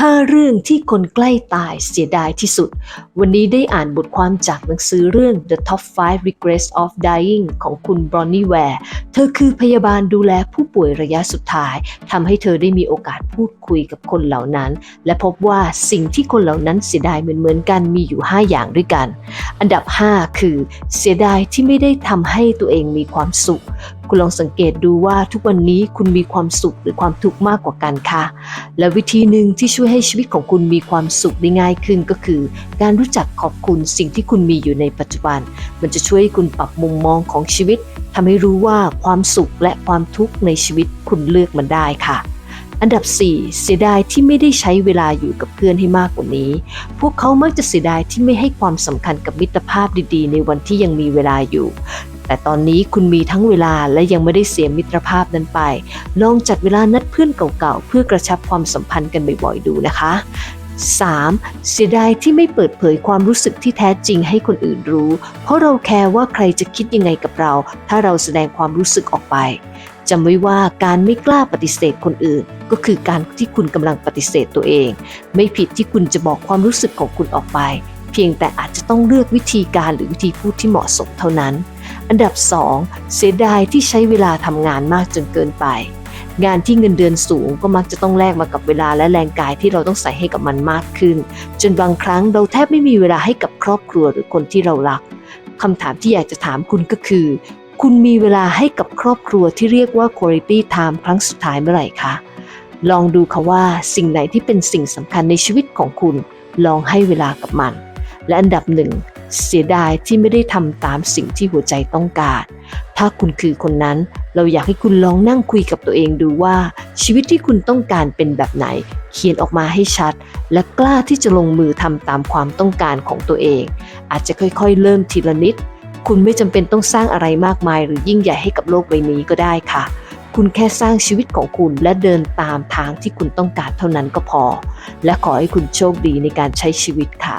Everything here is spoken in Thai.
5 เรื่องที่คนใกล้ตายเสียดายที่สุด วันนี้ได้อ่านบทความจากหนังสือเรื่อง The Top 5 Regrets of Dying ของคุณ Bronnie Ware เธอคือพยาบาลดูแลผู้ป่วยระยะสุดท้ายทำให้เธอได้มีโอกาสพูดคุยกับคนเหล่านั้น และพบว่าสิ่งที่คนเหล่านั้นเสียดายเหมือนๆกันมีอยู่ 5 อย่างด้วยกัน อันดับ 5 คือ เสียดายที่ไม่ได้ทำให้ตัวเองมีความสุข คุณลองสังเกตดูว่าทุกวันนี้คุณมีความสุขหรือความทุกข์มากกว่ากันค่ะ และวิธีหนึ่งที่ช่วยให้ชีวิตของคุณมีความสุขได้ง่ายขึ้นก็คือ การรู้จักขอบคุณสิ่งที่คุณมีอยู่ในปัจจุบัน มันจะช่วยให้คุณปรับมุมมองของชีวิตทำให้รู้ว่าความสุขและความทุกข์ในชีวิตคุณเลือกมันได้ค่ะอันดับ 4 เสียดายที่ไม่ได้ใช้เวลาอยู่กับเพื่อนให้มากกว่านี้ พวกเขามักจะเสียดายที่ไม่ให้ความสำคัญกับมิตรภาพดีๆ ในวันที่ยังมีเวลาอยู่ แต่ตอนนี้คุณมีทั้งเวลาและยังไม่ได้เสียมิตรภาพนั้นไป ลองจัดเวลานัดเพื่อนเก่าๆ เพื่อกระชับความสัมพันธ์กันบ่อยๆดูนะคะ 3. เสียดายที่ไม่เปิดเผยความรู้สึกที่แท้จริงให้คนอื่นรู้ เพราะเราแคร์ว่าใครจะคิดยังไงกับเรา ถ้าเราแสดงความรู้สึกออกไปจำไว้ว่าการไม่กล้าปฏิเสธคนอื่น ก็คือการที่คุณกำลังปฏิเสธตัวเอง ไม่ผิดที่คุณจะบอกความรู้สึกของคุณออกไป เพียงแต่อาจจะต้องเลือกวิธีการหรือวิธีพูดที่เหมาะสมเท่านั้น อันดับ 2 เสียดายที่ใช้เวลาทำงานมากจนเกินไป งานที่เงินเดือนสูงก็มักจะต้องแลกมากับเวลาและแรงกายที่เราต้องใส่ให้กับมันมากขึ้น จนบางครั้งเราแทบไม่มีเวลาให้กับครอบครัวหรือคนที่เรารักคำถามที่อยากจะถามคุณก็คือ คุณมีเวลาให้กับครอบครัวที่เรียกว่า quality time ครั้งสุดท้ายเมื่อไหร่คะลองดูค่ะว่าสิ่งไหนที่เป็นสิ่งสำคัญในชีวิตของคุณ ลองให้เวลากับมัน และอันดับหนึ่ง เสียดายที่ไม่ได้ทำตามสิ่งที่หัวใจต้องการ ถ้าคุณคือคนนั้น เราอยากให้คุณลองนั่งคุยกับตัวเองดูว่า ชีวิตที่คุณต้องการเป็นแบบไหน เขียนออกมาให้ชัด และกล้าที่จะลงมือทำตามความต้องการของตัวเอง อาจจะค่อยๆ เริ่มทีละนิด คุณไม่จำเป็นต้องสร้างอะไรมากมาย หรือยิ่งใหญ่ให้กับโลกใบนี้ก็ได้ค่ะคุณแค่สร้างชีวิตของคุณและเดินตามทางที่คุณต้องการเท่านั้นก็พอ และขอให้คุณโชคดีในการใช้ชีวิตค่ะ